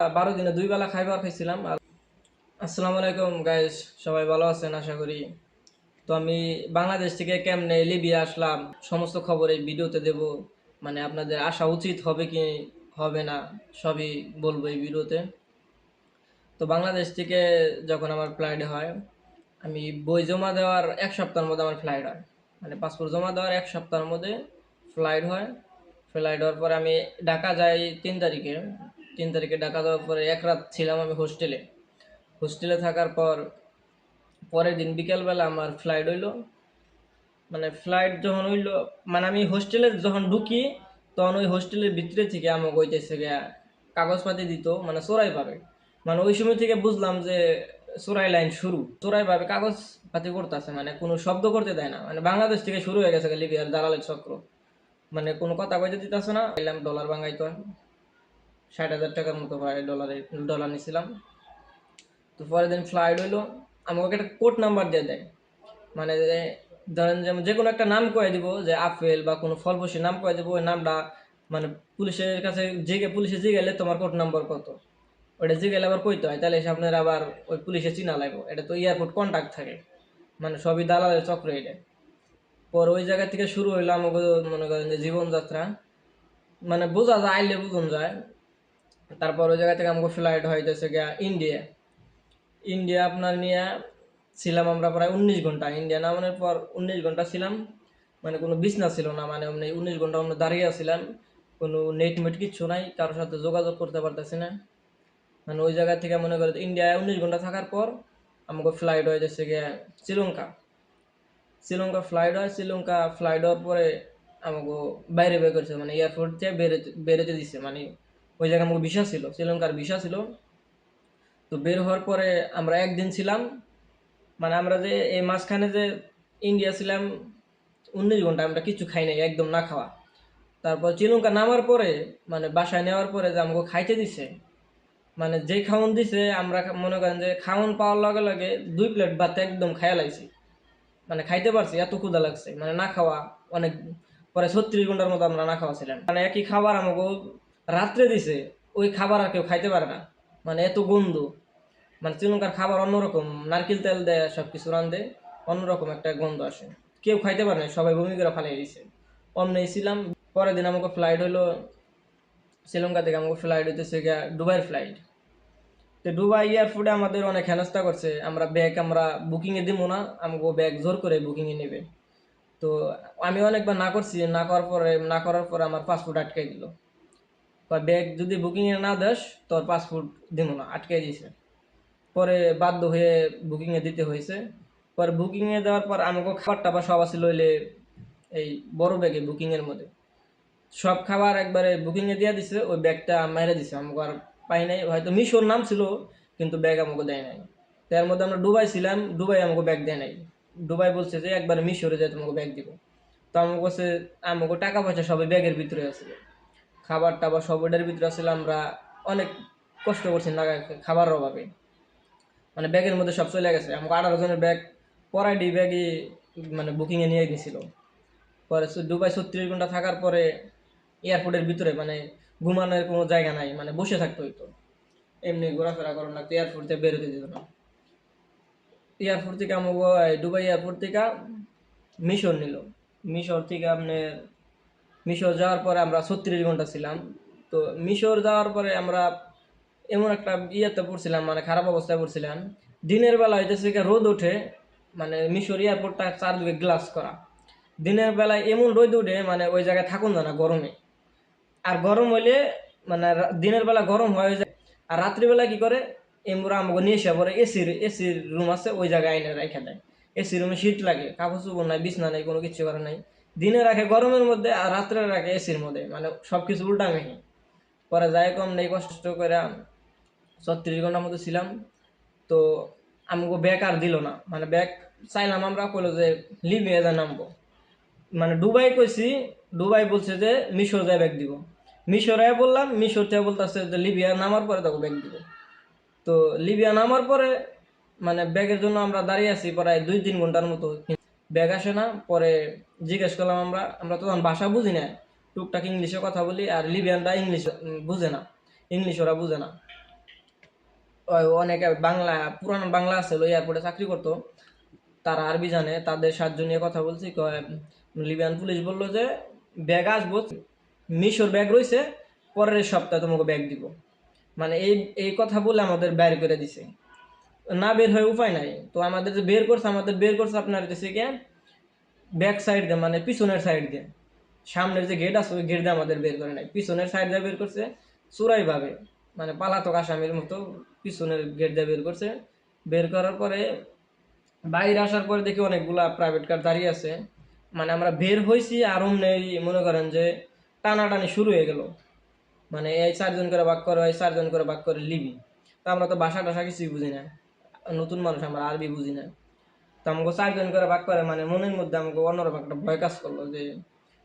বারো দিনে দুই বেলা খাইবার খাইছিলাম, আর আসসালামু আলাইকুম গাইস সবাই ভালো আছেন আশা করি। তো আমি বাংলাদেশ থেকে কেমনে লিবিয়া আসলাম, সমস্ত খবর এই ভিডিওতে দেব। মানে আপনাদের আসা উচিত হবে কি হবে না, সবই বলব এই ভিডিওতে। তো বাংলাদেশ থেকে যখন আমার ফ্লাইট হয়, আমি বই জমা দেওয়ার এক সপ্তাহের মধ্যে আমার ফ্লাইট হয়। মানে পাসপোর্ট জমা দেওয়ার এক সপ্তাহের মধ্যে ফ্লাইট হয়। ফ্লাইট হওয়ার পর আমি ঢাকা যাই তিন তারিখে। তিন তারিখে ঢাকা দেওয়ার পরে এক রাত ছিলাম আমি হোস্টেলে। হোস্টেলে থাকার পর পরের দিন বিকেলবেলা আমার ফ্লাইট হইল। মানে ফ্লাইট যখন হইল মানে আমি হোস্টেলে যখন ঢুকি, তখন ওই হোস্টেলের ভিতরে থেকে আমাকে গিয়া কাগজপাতি দিত মানে চোরাই পাবে মানে ওই সময় থেকে বুঝলাম যে চোরাই লাইন শুরু। চোরাই পাবে কাগজ পাতি করতেছে মানে কোনো শব্দ করতে দেয় না। মানে বাংলাদেশ থেকে শুরু হয়ে গেছে লিবিয়ার দালালের চক্র। মানে কোনো কথা কইতে দিতেছে না ডলার বাঙাইতো ষাট হাজার টাকার মতো প্রায় ডলারে ডলার নিয়েছিলাম তো পরের দিন ফ্লাইট হইল আমাকে একটা কোড নাম্বার দিয়ে দেয়। মানে ধরেন যে যে কোনো একটা নাম কয়ে দিব যে আপেল বা কোনো ফলফসি নাম কয়ে দিব, ওই নামটা মানে পুলিশের কাছে জিগে পুলিশে জিগেলে তোমার কোড নাম্বার কত? ওটা জিগেলে আবার কইতে হয়, তাহলে আপনার আবার ওই পুলিশে চিনা লাগবে। এটা তো এয়ারপোর্ট কন্ট্যাক্ট থাকে। মানে সবই দালালের চক্র এটা। পর ওই জায়গা থেকে শুরু হইল আমাকে মনে করেন যে জীবনযাত্রা। মানে বোঝা যায়, আইলে বুঝন যায়। তারপর ওই জায়গা থেকে আমাকে ফ্লাইট হইতেছে গিয়া ইন্ডিয়া ইন্ডিয়া আপনার নিয়ে ছিলাম আমরা প্রায় উনিশ ঘণ্টা। ইন্ডিয়া নামানোর পর উনিশ ঘণ্টা ছিলাম। মানে কোনো বিছনা ছিল না মানে এমনি উনিশ ঘণ্টা আমরা দাঁড়িয়ে আছিলাম। কোনো নেট মেট কিচ্ছু নাই, কারোর সাথে যোগাযোগ করতে পারতেছি না। মানে ওই জায়গা থেকে মনে করে ইন্ডিয়ায় উনিশ ঘণ্টা থাকার পর আমাকে ফ্লাইট হয়ে যাচ্ছে গিয়ে শ্রীলঙ্কা। শ্রীলঙ্কা ফ্লাইট হয়, শ্রীলঙ্কা ফ্লাইট হওয়ার পরে আমাকে বাইরে বের করছে মানে এয়ারপোর্ট থেকে বেরোতে বেরোতে দিছে মানে ওই জায়গায় আমাকে ভিসা ছিল, শ্রীলঙ্কার ভিসা ছিল। তো বের হওয়ার পরে আমরা একদিন ছিলাম মানে আমরা যে এই মাঝখানে যে ইন্ডিয়া ছিলাম, উনিশ ঘণ্টা আমরা কিছু খাই নাই, একদম না খাওয়া। তারপর শ্রীলঙ্কা নামার পরে মানে বাসায় নেওয়ার পরে যে আমাকে খাইতে দিছে মানে যে খাওয়ান দিছে, আমরা মনে করেন যে খাওয়ান পাওয়ার লগে লগে দুই প্লেট ভাত একদম খাইয়া লাগছি মানে খাইতে পারছি, এত ক্ষুদা লাগছে মানে না খাওয়া অনেক, পরে ছত্রিশ ঘণ্টার মতো আমরা না খাওয়া ছিলাম। মানে একই খাবার আমাকে রাত্রে দিছে, ওই খাবার আর কেউ খাইতে পারে না। মানে এত গন্ধ। মানে শ্রীলঙ্কার খাবার অন্যরকম, নারকেল তেল দেয় সব কিছু রান রান্ধে অন্যরকম একটা গন্ধ আসে। কেউ খাইতে পারে না, সবাই বমি ফালিয়ে দিছে। অমনে ছিলাম, পরের দিন আমাকে ফ্লাইট হলো শ্রীলঙ্কা থেকে আমাকে ফ্লাইট হইতেছে গিয়া দুবাইয়ের ফ্লাইট তো দুবাই এয়ারপোর্টে আমাদের অনেক হেনস্থা করছে, আমরা ব্যাগ আমরা বুকিংয়ে দিব না আমাকে ব্যাগ জোর করে বুকিংয়ে নেবে। তো আমি অনেকবার না করছি, না করার পরে, না করার পরে আমার পাসপোর্ট আটকাই দিল। ব্যাগ যদি বুকিংয়ে না দেস, তোর পাসপোর্ট দিব না আটকে দিয়েছে পরে বাধ্য হয়ে বুকিংয়ে দিতে হয়েছে। পরে বুকিংয়ে দেওয়ার পর আমাকে খাবার টাবার সব আছে লইলে এই বড় ব্যাগে বুকিংয়ের মধ্যে। সব খাবার একবারে বুকিংয়ে দিয়ে দিছে, ওই ব্যাগটা মেরে দিছে। আমাকে আর পাই নাই। হয়তো মিশোর নাম ছিল, কিন্তু ব্যাগ আমাকে দেয় নাই। তার মধ্যে আমরা ডুবাই ছিলাম, দুবাই আমাকে ব্যাগ দেয় নাই। ডুবাই বলছে যে, একবার মিশরে যায় তোমাকে ব্যাগ দিব। তো আমাকে আমাকে টাকা পয়সা সবাই ব্যাগের ভিতরে আছে। খাবার টাবার সব ওটার ভিতরে আসলে আমরা অনেক কষ্ট করছি না খাবারের অভাবে। মানে ব্যাগের মধ্যে সব চলে গেছে। আমাকে আঠারো জনের ব্যাগ পরাইডি ব্যাগই মানে বুকিংয়ে নিয়ে গেছিল। পরে দুবাই ছত্রিশ ঘণ্টা থাকার পরে এয়ারপোর্টের ভিতরে মানে ঘুমানোর কোনো জায়গা নাই মানে বসে থাকতে হইতো। এমনি ঘোরাফেরা করার লাগতো এয়ারপোর্ট থেকে বেরোতে দিত না। এয়ারপোর্ট থেকে আমাকে দুবাই এয়ারপোর্ট থেকে মিশর নিল। মিশর থেকে আপনার মিশর যাওয়ার পরে আমরা ছত্রিশ ঘণ্টা ছিলাম। তো মিশর যাওয়ার পরে আমরা এমন একটা ইয়েতে পড়ছিলাম মানে খারাপ অবস্থায় পড়ছিলাম। দিনের বেলা হইতেছে রোদ ওঠে মানে মিশর এয়ারপোর্টটা চারদিকে গ্লাস করা। দিনের বেলায় এমন রোদ উঠে মানে ওই জায়গায় থাকুন না গরমে। আর গরম হইলে মানে দিনের বেলা গরম হয়ে যায়। আর রাত্রিবেলা কি করে, এমরা আমাকে নিয়ে এসে পরে এসির এসির রুম আছে, ওই জায়গায় আইনে রেখে দেয়। এসি রুমে শীত লাগে, কাপড় চোপড় নাই, বিছনা নাই, কোনো কিছু করে নাই। দিনে রাখে গরমের মধ্যে আর রাত্রে রাখে এসির মধ্যে মানে সব কিছু উল্টা মেহে পরে যাই কম নেই, কষ্ট করে ছত্রিশ ঘণ্টার মতো ছিলাম। তো আমাকে ব্যাগ আর দিল না মানে ব্যাগ চাইলাম আমরা কইলো যে লিবিয়া যা নামবো। মানে ডুবাই কইছি ডুবাই বলছে যে মিশর যায় ব্যাগ দিব। মিশরে বললাম, মিশর থেকে বলতেছে যে লিবিয়া নামার পরে তাকে ব্যাগ দিব। তো লিবিয়া নামার পরে মানে ব্যাগের জন্য আমরা দাঁড়িয়ে আছি প্রায় দুই তিন ঘণ্টার মতো। ব্যাগ আসে না, পরে জিজ্ঞেস করলাম, আমরা আমরা তো তখন ভাষা বুঝি না। টুকটাক ইংলিশে কথা বলি আর লিবিয়ানরা ইংলিশ বুঝে না। ইংলিশ ওরা বুঝে না। অনেকে বাংলা, পুরানো বাংলা আছে এয়ারপোর্টে চাকরি করতো। তারা আরবি জানে, তাদের সাহায্য নিয়ে কথা বলছি লিবিয়ান পুলিশ বলল যে, ব্যাগ আসব, মিশর ব্যাগ রয়েছে পরের সপ্তাহে তোমাকে ব্যাগ দিব। মানে এই এই কথা বলে আমাদের বের করে দিছে। না বের হয়ে উপায় নাই। তো আমাদের যে বের করছে, আমাদের বের করছে আপনার হচ্ছে কি ব্যাক সাইড দিয়ে মানে পিছনের সাইড দিয়ে। সামনের যে গেট আছে, ওই গেট দিয়ে আমাদের বের করে নাই। পিছনের সাইড দিয়ে বের করছে চূড়াই ভাবে। মানে পালাতক আসামির মতো পিছনের গেট দিয়ে বের করছে। বের করার পরে বাইরে আসার পরে দেখি অনেকগুলা প্রাইভেট কার দাঁড়িয়ে আছে। মানে আমরা বের হয়েছি আর অমনি মনে করেন যে টানাটানি শুরু হয়ে গেল। মানে এই চারজন করে বাক করে, এই চারজন করে বাক করে লিবি। তো আমরা তো বাসা টাসা কিছুই বুঝি না। নতুন মানুষ, আমরা আরবি বুঝি না তো আমাকে চারজন করে ভাগ করে মানে মনের মধ্যে আমাকে অন্যরকম একটা ভয় কাজ করল যে,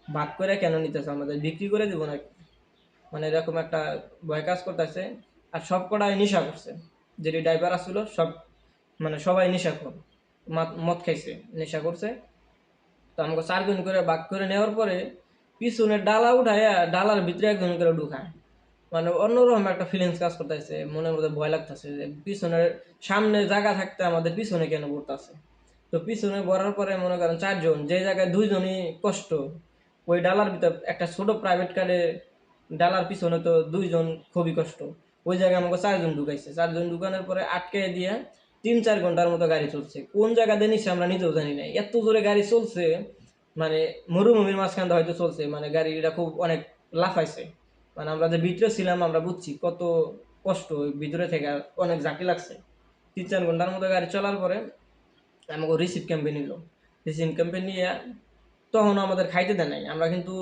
ভাগ করে কেন নিতেছে? আমাদের বিক্রি করে দিব নাকি? মানে এরকম একটা ভয় কাজ করতেছে। আর সব কটাই নেশা করছে। যেটি ড্রাইভার আসছিল সব মানে সবাই নেশা কর, মদ খাইছে, নেশা করছে। তো আমাকে চারজন করে ভাগ করে নেওয়ার পরে পিছনে ডালা উঠাইয়া ডালার ভিতরে একজন করে ঢুকায়। মানে অন্যরকম একটা ফিলিংস কাজ করতেছে, মনের মধ্যে ভয় লাগতেছে যে পিছনের সামনে জায়গা থাকতে আমাদের পিছনে কেন পড়তেছে তো পিছনে বরার পরে মনে করেন চারজন, যে জায়গায় দুইজনই কষ্ট, ওই ডালার ভিতর একটা ছোট প্রাইভেট কারে ডালার পিছনে তো দুইজন খুবই কষ্ট, ওই জায়গায় আমাকে চারজন ঢুকাইছে। চারজন ঢুকানোর পরে আটকে দিয়ে তিন চার ঘণ্টার মতো গাড়ি চলছে। কোন জায়গা দিয়ে নিচ্ছে আমরা নিজেও জানি না। এত জোরে গাড়ি চলছে মানে মরুভূমির মাঝখানটা হয়তো চলছে মানে গাড়িটা খুব অনেক লাফাইছে। মানে আমরা যে ভিতরে ছিলাম, আমরা বুঝছি কত কষ্ট ভিতরে থেকে অনেক জাকি লাগছে। তিন চার ঘণ্টার মতো গাড়ি চলার পরে আমাকে রিসিভ ক্যাম্পে নিল। রিসিভ ক্যাম্পে নিয়ে তখন আমাদের খাইতে দেয় নাই। আমরা কিন্তু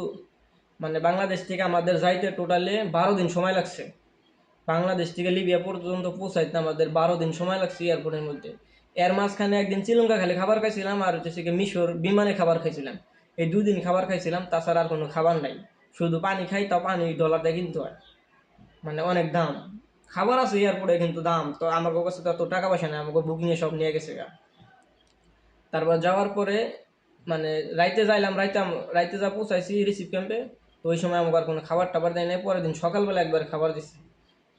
মানে বাংলাদেশ থেকে আমাদের যাইতে টোটালে বারো দিন সময় লাগছে। বাংলাদেশ থেকে লিবিয়া পর্যন্ত পৌঁছাইতে আমাদের বারো দিন সময় লাগছে এয়ারপোর্টের মধ্যে। এর মাঝখানে একদিন শ্রীলঙ্কা খালি খাবার খাইছিলাম আর হচ্ছে মিশর বিমানে খাবার খাইছিলাম। এই দুদিন খাবার খাইছিলাম, তাছাড়া আর কোনো খাবার নাই। শুধু পানি খাই তাও পানি ডলার দিয়ে কিনতে হয়। মানে অনেক দাম। খাবার আছে এয়ারপোর্টে কিন্তু দাম। তো আমার কাছে তো টাকা পয়সা নেই, আমাকে বুকিংয়ে সব নিয়ে গেছে গা। তারপর যাওয়ার পরে মানে রাইতে যাইলাম, রাইতে রাইতে যা পৌঁছাইছি রিসিভ ক্যাম্পে, তো ওই সময় আমাকে আর কোনো খাবার টাবার দেয় নাই। পরের দিন সকালবেলা একবার খাবার দিচ্ছে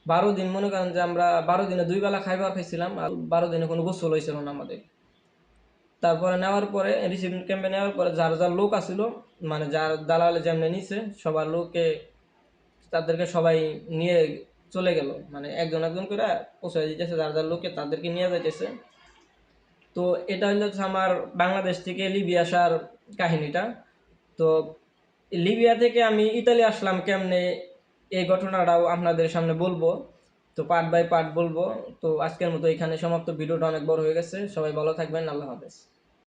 বারো দিন মনে করেন যে আমরা বারো দিনে দুই বেলা খাইবার খাইছিলাম আর বারো দিনে কোনো গোসল হয়েছিল না আমাদের। তারপরে নেওয়ার পরে রিসিভ ক্যাম্পে নেওয়ার পরে যার যার লোক আসছিল মানে যার দালালে যেমনি নিছে, সবার লোককে, তাদেরকে সবাই নিয়ে চলে গেল। মানে একজন একজন করে পৌঁছে দিতেছে, যার যার লোককে তাদেরকে নিয়ে যাইতেছে। তো এটা হলো আমার বাংলাদেশ থেকে লিবিয়া আসার কাহিনীটা। তো লিবিয়া থেকে আমি ইতালি আসলাম কেমনে, এই ঘটনাটাও আপনাদের সামনে বলব। তো পার্ট বাই পার্ট বলব। তো আজকের মতো এখানে সমাপ্ত। ভিডিওটা অনেক বড় হয়ে গেছে। সবাই ভালো থাকবেন। আল্লাহ হাফেজ।